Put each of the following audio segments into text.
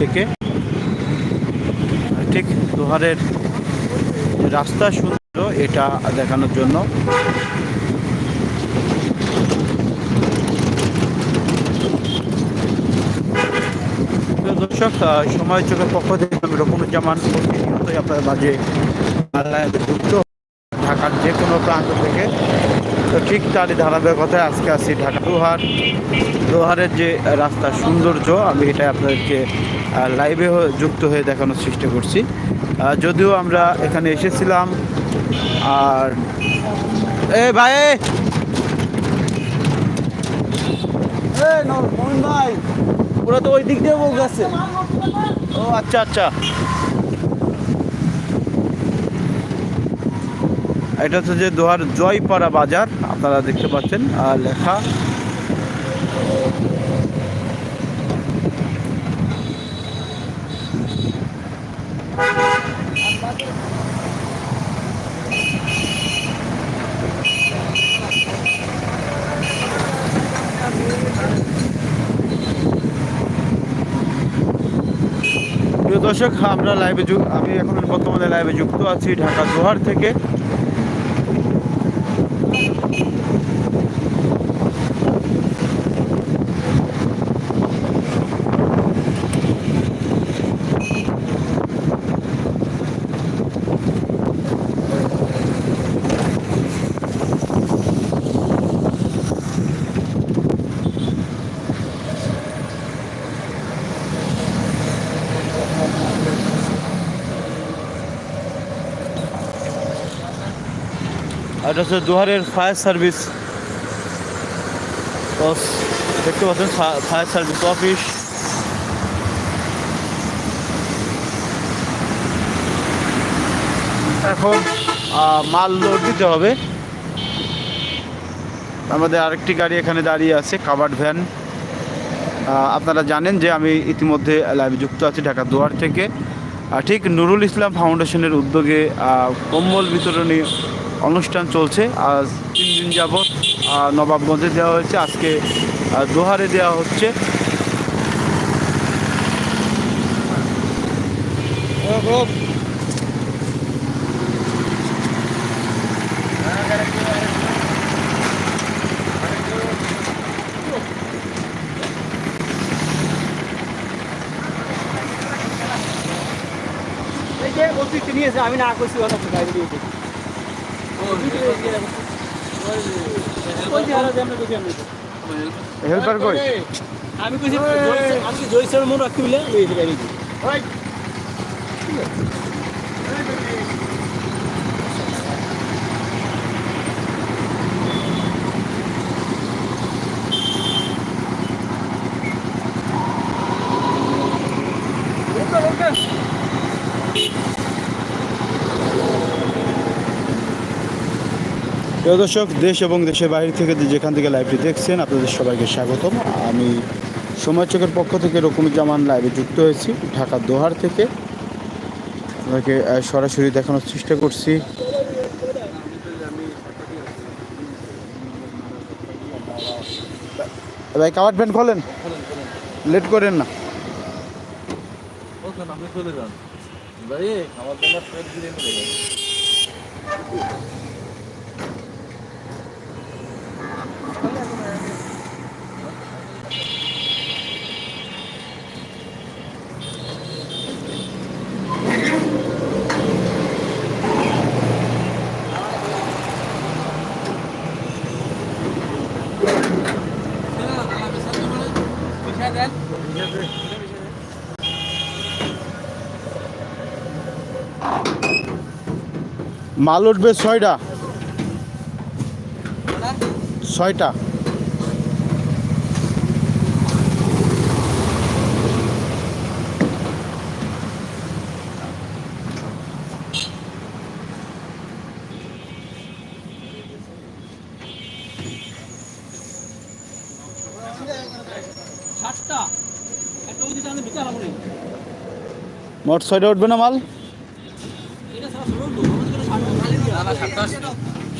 থেকে। ঠিক দোহারের রাস্তা সুন্দর, এটা দেখানোর জন্য। দর্শক সময় চোখের পক্ষ থেকে আমি রকমুজ্জামান প্রতিনিয়তই আপনার মাঝে যুক্ত ঢাকার যে কোনো প্রান্ত থেকে। তো ঠিক তারই ধারাবাহিকতায় আজকে আসি ঢাকা দোহার। দোহারের যে রাস্তার সৌন্দর্য, আমি এটা আপনাদেরকে লাইভে যুক্ত হয়ে দেখানোর চেষ্টা করছি। যদিও আমরা এখানে এসেছিলাম, আর এ ভাই ভাই, ওরা তো ওই দিক দিয়ে গেছে। ও আচ্ছা আচ্ছা। এটা হচ্ছে যে দোহার জয়পাড়া বাজার, আপনারা দেখতে পাচ্ছেন আর লেখা। দর্শক আমরা লাইভে আমি এখন বর্তমানে লাইভে যুক্ত আছি ঢাকা জোহার থেকে। এটা হচ্ছে দোহারের ফায়ার সার্ভিস দেখতে পাচ্ছেন ফায়ার সার্ভিস অফিস এখন মাল লোড দিতে হবে। আমাদের আরেকটি গাড়ি এখানে দাঁড়িয়ে আছে কাভার্ড ভ্যান আপনারা জানেন যে আমি ইতিমধ্যে লাইভে যুক্ত আছি ঢাকা দুয়ার থেকে। ঠিক নুরুল ইসলাম ফাউন্ডেশনের উদ্যোগে কম্বল বিতরণী অনুষ্ঠান চলছে। আজ তিন দিন যাবৎ নবাবগঞ্জে দেওয়া হয়েছে। আজকে দোহারে দেওয়া হচ্ছে। আমি না করছি দিয়েছে। হেল্পার কই? আমি কইছি আমি জয়সের মন রাখতে বলে লইছে গাড়ি প্রিয় দর্শক, দেশ এবং দেশের বাইরে থেকে যেখান থেকে লাইভটি দেখছেন, আপনাদের সবাইকে স্বাগতম। আমি সময় চোখের পক্ষ থেকে রকমুজ্জামান লাইভে যুক্ত হয়েছি, ঢাকা দোহার থেকে। আপনাকে সরাসরি দেখানোর চেষ্টা করছি। ভাই কাভার ভ্যান খোলেন? লেট করেন না। আপনি চলে যান। ভাই আমার মাল উঠবে ছয়টা। ছয়টা। মোট ছয়টা উঠবে না মাল?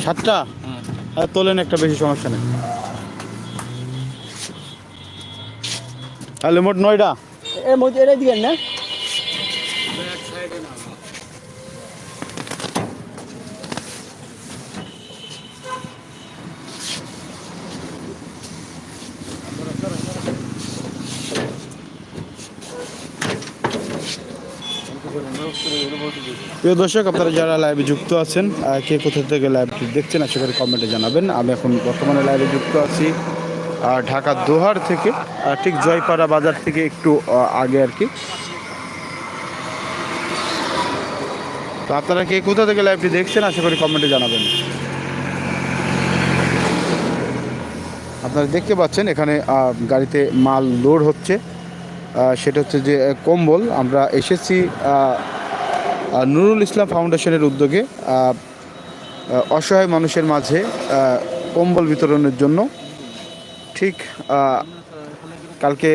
সাতটা? আর তোলেন একটা বেশি সমস্যা নেই। তাহলে মোট নয়টা? এর মধ্যে এটাই দিবেন না? প্রিয় দর্শক, আপনারা যারা লাইভে যুক্ত আছেন কে কোথা থেকে লাইভটি দেখছেন, আশা করি কমেন্টে জানাবেন। আমি এখন বর্তমানে লাইভে যুক্ত আছি ঢাকা দোহার থেকে ঠিক জয়পাড়া বাজার থেকে একটু আগে আর কি। তো আপনারা কে কোথা থেকে লাইভটি দেখছেন, আশা করি কমেন্টে জানাবেন। আপনারা দেখতে পাচ্ছেন, এখানে গাড়িতে মাল লোড হচ্ছে। সেটা হচ্ছে যে কম্বল। আমরা এসেছি নুরুল ইসলাম ফাউন্ডেশনের উদ্যোগে অসহায় মানুষের মাঝে কম্বল বিতরণের জন্য। ঠিক কালকে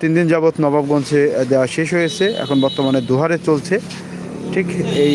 তিন দিন যাবৎ নবাবগঞ্জে দেওয়া শেষ হয়েছে। এখন বর্তমানে দুহারে চলছে। ঠিক এই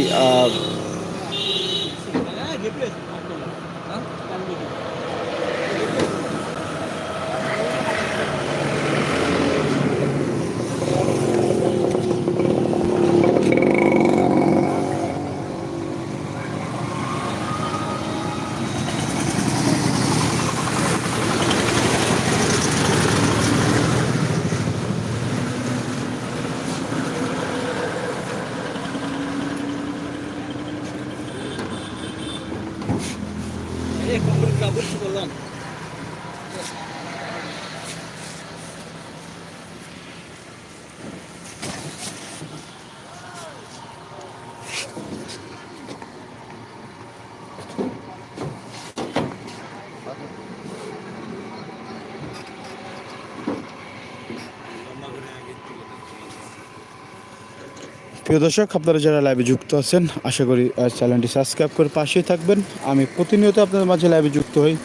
প্রিয় দর্শক, আপনারা যারা লাইভে যুক্ত আছেন, আশা করি চ্যানেলটি সাবস্ক্রাইব করে পাশেই থাকবেন। আমি প্রতিনিয়ত আপনাদের মাঝে লাইভে যুক্ত হই।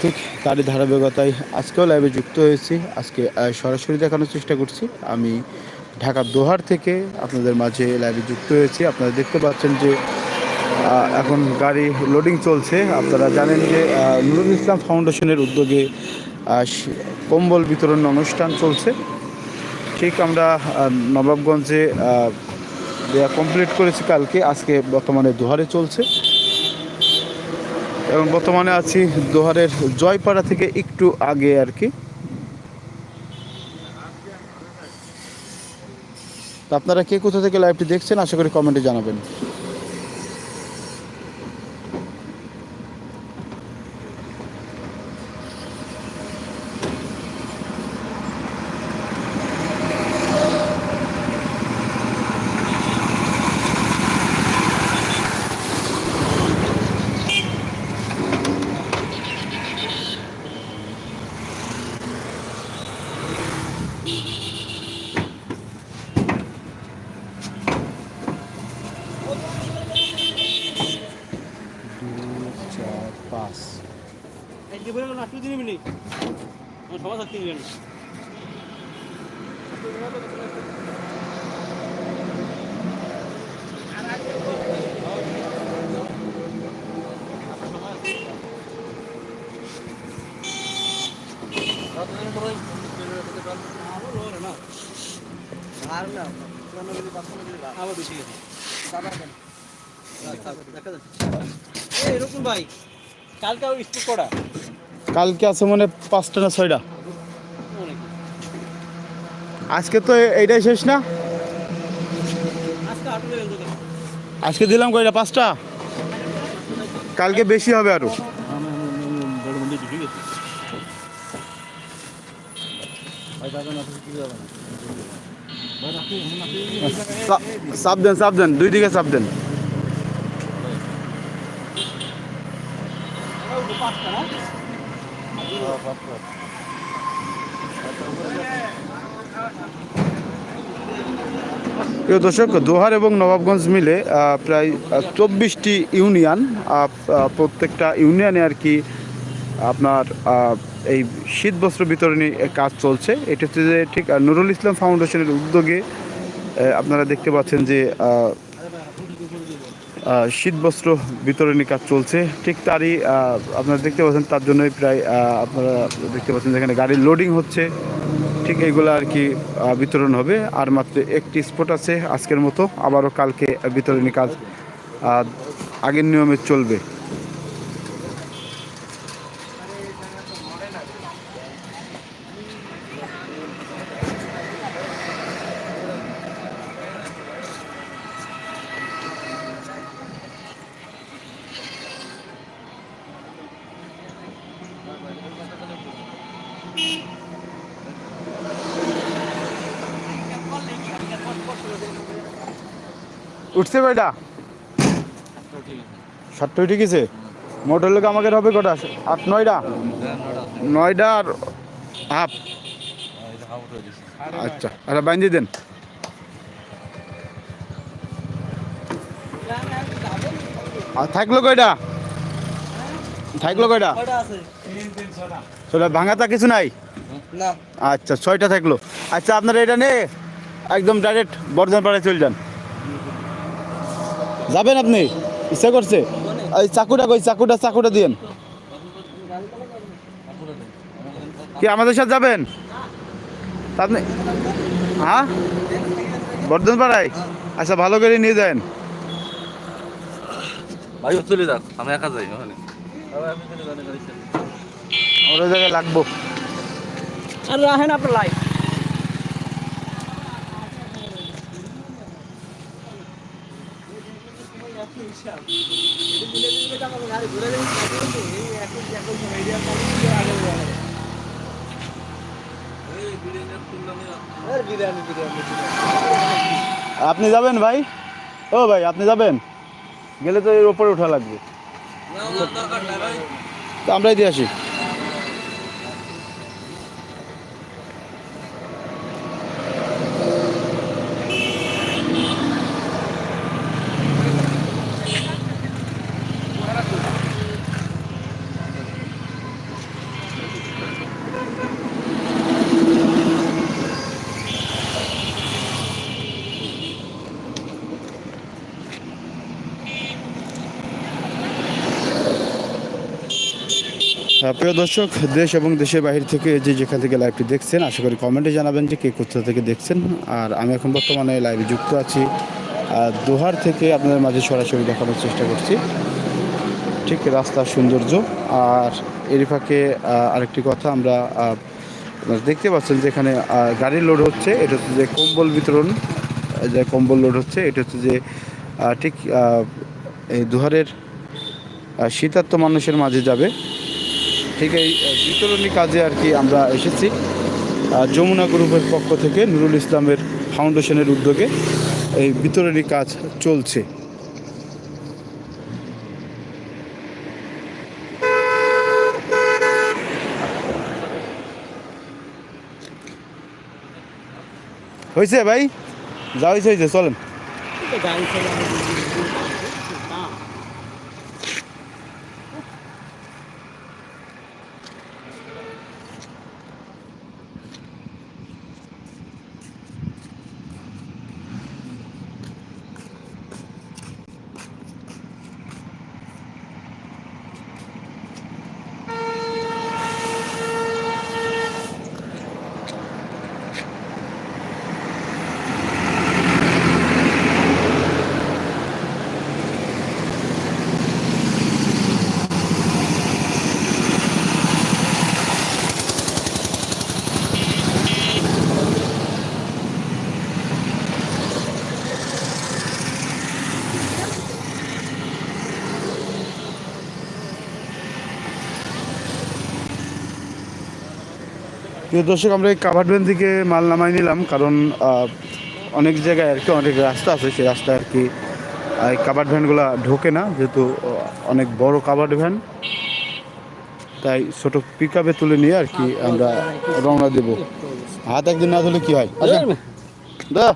ঠিক তারই ধারাবাহিকতায় আজকেও লাইভে যুক্ত হয়েছি। আজকে সরাসরি দেখানোর চেষ্টা করছি। আমি ঢাকার দোহার থেকে আপনাদের মাঝে লাইভে যুক্ত হয়েছি। আপনারা দেখতে পাচ্ছেন যে এখন গাড়ি লোডিং চলছে। আপনারা জানেন যে নুরুল ইসলাম ফাউন্ডেশনের উদ্যোগে কম্বল বিতরণ অনুষ্ঠান চলছে। ঠিক আমরা নবাবগঞ্জে দেয়া কমপ্লিট করেছি কালকে। আজকে বর্তমানে দোহারে চলছে। এবং বর্তমানে আছি দোহারের জয়পাড়া থেকে একটু আগে আর কি। আপনারা কে কোথা থেকে লাইভটি দেখছেন, আশা করি কমেন্টে জানাবেন চার পাঁচ এই যে বললাম না তুই দিবি নি আমার সবার সাথে দিবি না আর কালকে কালকে আছে মানে পাঁচটা না ছয়টা। আজকে তো এইটাই শেষ না? আজকে দিলাম কয়টা পাঁচটা? কালকে বেশি হবে আরও। চাপ দেন চাপ দেন দুই দিকে চাপ দেন। প্রিয় দর্শক, দোহার এবং নবাবগঞ্জ মিলে প্রায় চব্বিশটি ইউনিয়ন প্রত্যেকটা ইউনিয়নে আর কি, আপনার এই শীত বস্ত্র বিতরণী কাজ চলছে। এটা হচ্ছে যে ঠিক নুরুল ইসলাম ফাউন্ডেশনের উদ্যোগে আপনারা দেখতে পাচ্ছেন যে শীত বস্ত্র বিতরণী কাজ চলছে। ঠিক তারই আপনারা দেখতে পাচ্ছেন তার জন্যই প্রায় আপনারা দেখতে পাচ্ছেন যেখানে গাড়ির লোডিং হচ্ছে। ঠিক এগুলো আর কি বিতরণ হবে। আর মাত্র একটি স্পট আছে আজকের মতো। আবারও কালকে বিতরণী কাজ আগের নিয়মে চলবে। উঠছে কয়টা সাতটা উঠে গেছে? মোটর লোক আমাকে হবে কটা? আট নয়টা? নয়টা আর হাফ। আচ্ছা আচ্ছা বাইন্ধি দেন। আর থাকল কয়টা? থাকল কয়টা? সেটা ভাঙাতা কিছু নাই? আচ্ছা ছয়টা থাকল। আচ্ছা আপনারা এটা নে একদম ডাইরেক্ট বর্ধমান পাড়ায় চলে যান। যাবেন আপনি? ইচ্ছা করছে? এই চাকুটা কই? চাকুটা চাকুটা দিয়েন। কি আমাদের সাথে যাবেন? আপনি হ্যাঁ? বর্ধমান পাড়ায়? আচ্ছা ভালো করে নিয়ে যান। ভাই চলে যাক। আমি একা যাই ওখানে। যান আমরা ওই জায়গায় লাগবো। আর রাহেন আপনার লাইফ এই বিরিয়ানির তুলনা বিরিয়ানি বিরিয়ানি আপনি যাবেন ভাই? ও ভাই আপনি যাবেন? গেলে তো এর ওপরে ওঠা লাগবে। আমরাই দিয়ে আসি। প্রিয় দর্শক দেশ এবং দেশের বাইরে থেকে যে যেখান থেকে লাইভটি দেখছেন আশা করি কমেন্টে জানাবেন যে কে কোথা থেকে দেখছেন। আর আমি এখন বর্তমানে লাইভে যুক্ত আছি। দোহার থেকে আপনাদের মাঝে সরাসরি দেখানোর চেষ্টা করছি। ঠিক রাস্তার সৌন্দর্য। আর এর ফাঁকে আরেকটি কথা আমরা দেখতে পাচ্ছেন যে এখানে আহ, গাড়ি লোড হচ্ছে। এটা হচ্ছে যে কম্বল বিতরণ। যে কম্বল লোড হচ্ছে। এটা হচ্ছে যে ঠিক এই দুহারের আহ, শীতার্ত মানুষের মাঝে যাবে। ঠিক এই বিতরণী কাজে আর কি আমরা এসেছি। যমুনা গ্রুপের পক্ষ থেকে নুরুল ইসলামের ফাউন্ডেশনের উদ্যোগে এই বিতরণী কাজ চলছে। হয়েছে ভাই? যা হয়েছে হয়েছে চলেন। প্রিয় দর্শক, আমরা এই কাভার ভ্যান থেকে মাল নামাই নিলাম, কারণ অনেক জায়গায় আর কি, অনেক রাস্তা আছে, সেই রাস্তায় আর কি এই কাভার ভ্যানগুলো ঢোকে না, যেহেতু অনেক বড় কাভার ভ্যান তাই ছোট পিক আপে তুলে নিয়ে আর কি আমরা রওনা দেব। হাত একদিন না ধরলে কি হয়? আসেন। দা